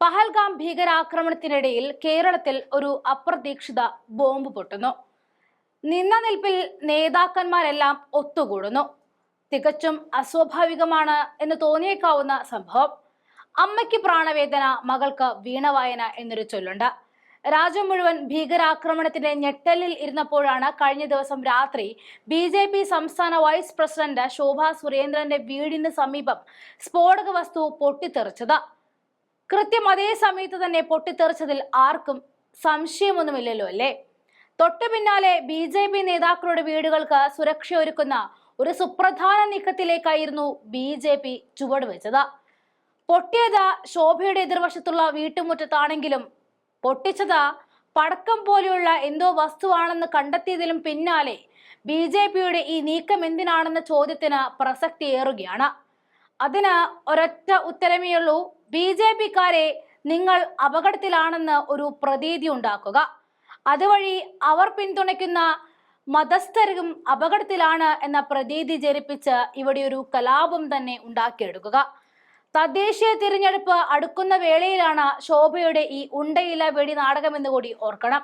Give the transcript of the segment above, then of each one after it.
പഹൽഗാം ഭീകരാക്രമണത്തിനിടയിൽ കേരളത്തിൽ ഒരു അപ്രതീക്ഷിത ബോംബ് പൊട്ടുന്നു. നിന്ന നിൽപ്പിൽ നേതാക്കന്മാരെല്ലാം ഒത്തുകൂടുന്നു. തികച്ചും അസ്വാഭാവികമാണ് എന്ന് തോന്നിയേക്കാവുന്ന സംഭവം. അമ്മയ്ക്ക് പ്രാണവേദന മകൾക്ക് വീണവായന എന്നൊരു ചൊല്ലുണ്ട്. രാജ്യം മുഴുവൻ ഭീകരാക്രമണത്തിന്റെ ഞെട്ടലിൽ ഇരുന്നപ്പോഴാണ് കഴിഞ്ഞ ദിവസം രാത്രി ബി ജെ പി സംസ്ഥാന വൈസ് പ്രസിഡന്റ് ശോഭാ സുരേന്ദ്രന്റെ വീടിന് സമീപം സ്ഫോടക വസ്തു പൊട്ടിത്തെറിച്ചത്. കൃത്യം അതേ സമയത്ത് തന്നെ പൊട്ടിത്തെറിച്ചതിൽ ആർക്കും സംശയമൊന്നുമില്ലല്ലോ അല്ലേ? തൊട്ടു പിന്നാലെ ബി ജെ പി നേതാക്കളുടെ വീടുകൾക്ക് സുരക്ഷ ഒരുക്കുന്ന ഒരു സുപ്രധാന നീക്കത്തിലേക്കായിരുന്നു ബി ജെ പി ചുവടുവെച്ചത് പൊട്ടിയത് ശോഭയുടെ എതിർവശത്തുള്ള വീട്ടുമുറ്റത്താണെങ്കിലും പൊട്ടിച്ചത് പടക്കം പോലെയുള്ള എന്തോ വസ്തുവാണെന്ന് കണ്ടെത്തിയതിലും പിന്നാലെ ബി ജെ പിയുടെ ഈ നീക്കം എന്തിനാണെന്ന ചോദ്യത്തിന് പ്രസക്തി ഏറുകയാണ് അതിന് ഒരൊറ്റ ഉത്തരമേ ഉള്ളൂ. ബി ജെ പിക്കാരെ നിങ്ങൾ അപകടത്തിലാണെന്ന് ഒരു പ്രതീതി ഉണ്ടാക്കുക. അതുവഴി അവർ പിന്തുണയ്ക്കുന്ന മതസ്ഥരും അപകടത്തിലാണ് എന്ന പ്രതീതി ജനിപ്പിച്ച് ഇവിടെ ഒരു കലാപം തന്നെ ഉണ്ടാക്കിയെടുക്കുക. തദ്ദേശീയ തിരഞ്ഞെടുപ്പ് അടുക്കുന്ന വേളയിലാണ് ശോഭയുടെ ഈ ഉണ്ടയില വെടി നാടകമെന്ന് കൂടി ഓർക്കണം.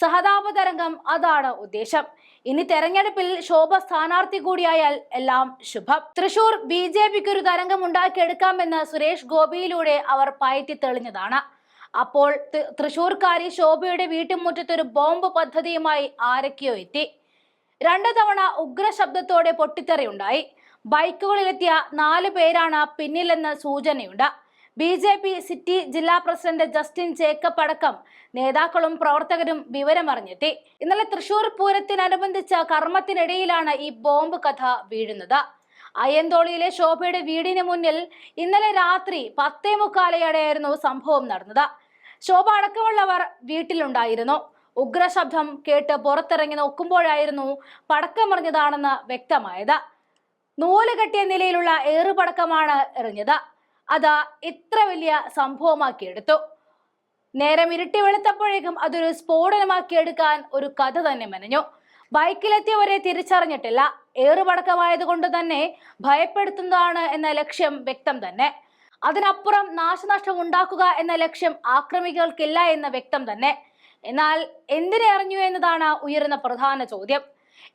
സഹതാപ തരംഗം അതാണ് ഉദ്ദേശം. ഇനി തെരഞ്ഞെടുപ്പിൽ ശോഭ സ്ഥാനാർത്ഥി കൂടിയായാൽ എല്ലാം ശുഭം. തൃശൂർ ബി ജെ പിക്ക് ഒരു തരംഗം ഉണ്ടാക്കിയെടുക്കാമെന്ന് സുരേഷ് ഗോപിയിലൂടെ അവർ പയറ്റി തെളിഞ്ഞതാണ്. അപ്പോൾ തൃശൂർക്കാരി ശോഭയുടെ വീട്ടുമുറ്റത്ത് ഒരു ബോംബ് പദ്ധതിയുമായി ആരൊക്കെയോ എത്തി. രണ്ടു തവണ ഉഗ്ര ശബ്ദത്തോടെ പൊട്ടിത്തെറിയുണ്ടായി. ബൈക്കുകളിലെത്തിയ നാല് പേരാണ് പിന്നിലെന്ന് സൂചനയുണ്ട്. ബി ജെ പി സിറ്റി ജില്ലാ പ്രസിഡന്റ് ജസ്റ്റിൻ ജേക്കബ് അടക്കം നേതാക്കളും പ്രവർത്തകരും വിവരമറിഞ്ഞെത്തി ഇന്നലെ തൃശൂർ പൂരത്തിനനുബന്ധിച്ച കർമ്മത്തിനിടയിലാണ് ഈ ബോംബ് കഥ വീഴുന്നത്. അയ്യന്തോളിയിലെ ശോഭയുടെ വീടിന് മുന്നിൽ ഇന്നലെ രാത്രി പത്തേ മുക്കാലയോടെയായിരുന്നു സംഭവം നടന്നത്. ശോഭ അടക്കമുള്ളവർ വീട്ടിലുണ്ടായിരുന്നു. ഉഗ്രശബ്ദം കേട്ട് പുറത്തിറങ്ങി നോക്കുമ്പോഴായിരുന്നു പടക്കമറിഞ്ഞതാണെന്ന് വ്യക്തമായത്. നൂൽ കെട്ടിയ നിലയിലുള്ള ഏറുപടക്കമാണ് എറിഞ്ഞത്. അത് ഇത്ര വലിയ സംഭവമാക്കി എടുത്തു നേരം ഇരുട്ടി വെളുത്തപ്പോഴേക്കും അതൊരു സ്ഫോടനമാക്കി എടുക്കാൻ ഒരു കഥ തന്നെ മെനഞ്ഞു. ബൈക്കിലെത്തിയവരെ തിരിച്ചറിഞ്ഞിട്ടില്ല. ഏറുപടക്കമായതുകൊണ്ട് തന്നെ ഭയപ്പെടുത്തുന്നതാണ് എന്ന ലക്ഷ്യം വ്യക്തം തന്നെ. അതിനപ്പുറം നാശനഷ്ടം ഉണ്ടാക്കുക എന്ന ലക്ഷ്യം ആക്രമികൾക്കില്ല എന്ന വ്യക്തം തന്നെ. എന്നാൽ എന്തിനെ അറിഞ്ഞു എന്നതാണ് ഉയരുന്ന പ്രധാന ചോദ്യം.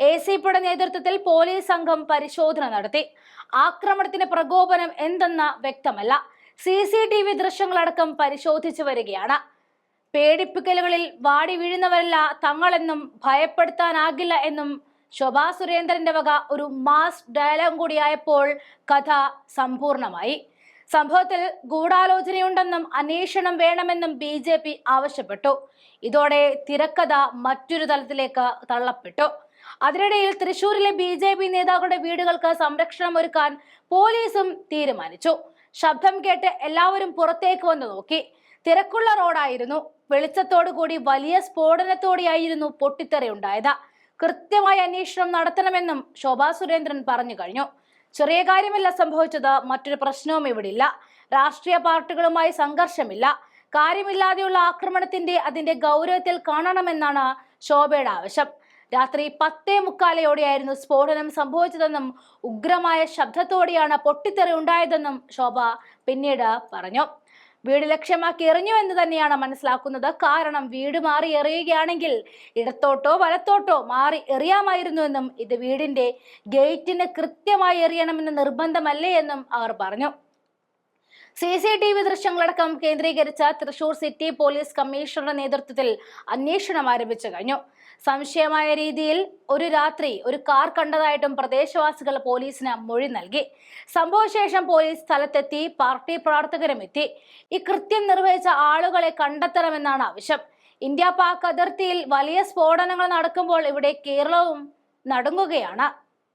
എ സി പിയുടെ നേതൃത്വത്തിൽ പോലീസ് സംഘം പരിശോധന നടത്തി. ആക്രമണത്തിന്റെ പ്രകോപനം എന്തെന്ന് വ്യക്തമല്ല. സി സി ടി വി ദൃശ്യങ്ങളടക്കം പരിശോധിച്ചു വരികയാണ്. പേടിപ്പിക്കലുകളിൽ വാടി വീഴുന്നവരല്ല തങ്ങളെന്നും ഭയപ്പെടുത്താനാകില്ല എന്നും ശോഭാ സുരേന്ദ്രന്റെ വക ഒരു മാസ് ഡയലോഗ് കൂടിയായപ്പോൾ കഥ സമ്പൂർണമായി. സംഭവത്തിൽ ഗൂഢാലോചനയുണ്ടെന്നും അന്വേഷണം വേണമെന്നും ബി ജെ പി ആവശ്യപ്പെട്ടു. ഇതോടെ തിരക്കഥ മറ്റൊരു തലത്തിലേക്ക് തള്ളപ്പെട്ടു. അതിനിടയിൽ തൃശൂരിലെ ബി ജെ പി നേതാക്കളുടെ വീടുകൾക്ക് സംരക്ഷണം ഒരുക്കാൻ പോലീസും തീരുമാനിച്ചു. ശബ്ദം കേട്ട് എല്ലാവരും പുറത്തേക്ക് വന്ന് നോക്കി. തിരക്കുള്ള റോഡായിരുന്നു. വെളിച്ചത്തോടു കൂടി വലിയ സ്ഫോടനത്തോടെയായിരുന്നു പൊട്ടിത്തെറി ഉണ്ടായത് കൃത്യമായ അന്വേഷണം നടത്തണമെന്നും ശോഭാ സുരേന്ദ്രൻ പറഞ്ഞു കഴിഞ്ഞു. ചെറിയ കാര്യമല്ല സംഭവിച്ചത്. മറ്റൊരു പ്രശ്നവും ഇവിടില്ല. രാഷ്ട്രീയ പാർട്ടികളുമായി സംഘർഷമില്ല. കാര്യമില്ലാതെയുള്ള ആക്രമണത്തിന്റെ അതിന്റെ ഗൗരവത്തിൽ കാണണമെന്നാണ് ശോഭയുടെ ആവശ്യം. രാത്രി പത്തേ മുക്കാലയോടെയായിരുന്നു സ്ഫോടനം സംഭവിച്ചതെന്നും ഉഗ്രമായ ശബ്ദത്തോടെയാണ് പൊട്ടിത്തെറി ഉണ്ടായതെന്നും ശോഭ പിന്നീട് പറഞ്ഞു. വീട് ലക്ഷ്യമാക്കി എറിഞ്ഞു എന്ന് തന്നെയാണ് മനസ്സിലാക്കുന്നത്. കാരണം വീട് മാറി എറിയുകയാണെങ്കിൽ ഇടത്തോട്ടോ വലത്തോട്ടോ മാറി എറിയാമായിരുന്നു എന്നും ഇത് വീടിന്റെ ഗേറ്റിന് കൃത്യമായി എറിയണമെന്ന് നിർബന്ധമല്ലേ എന്നും അവർ പറഞ്ഞു. സി സി ടി വി ദൃശ്യങ്ങളടക്കം കേന്ദ്രീകരിച്ച തൃശൂർ സിറ്റി പോലീസ് കമ്മീഷണറുടെ നേതൃത്വത്തിൽ അന്വേഷണം ആരംഭിച്ചു കഴിഞ്ഞു. സംശയമായ രീതിയിൽ ഒരു രാത്രി ഒരു കാർ കണ്ടതായിട്ടും പ്രദേശവാസികൾ പോലീസിന് മൊഴി നൽകി. സംഭവശേഷം പോലീസ് സ്ഥലത്തെത്തി പാർട്ടി പ്രവർത്തകരും എത്തി. ഈ കൃത്യം നിർവഹിച്ച ആളുകളെ കണ്ടെത്തണമെന്നാണ് ആവശ്യം. ഇന്ത്യ പാക് അതിർത്തിയിൽ വലിയ സ്ഫോടനങ്ങൾ നടക്കുമ്പോൾ ഇവിടെ കേരളവും നടുങ്ങുകയാണ്.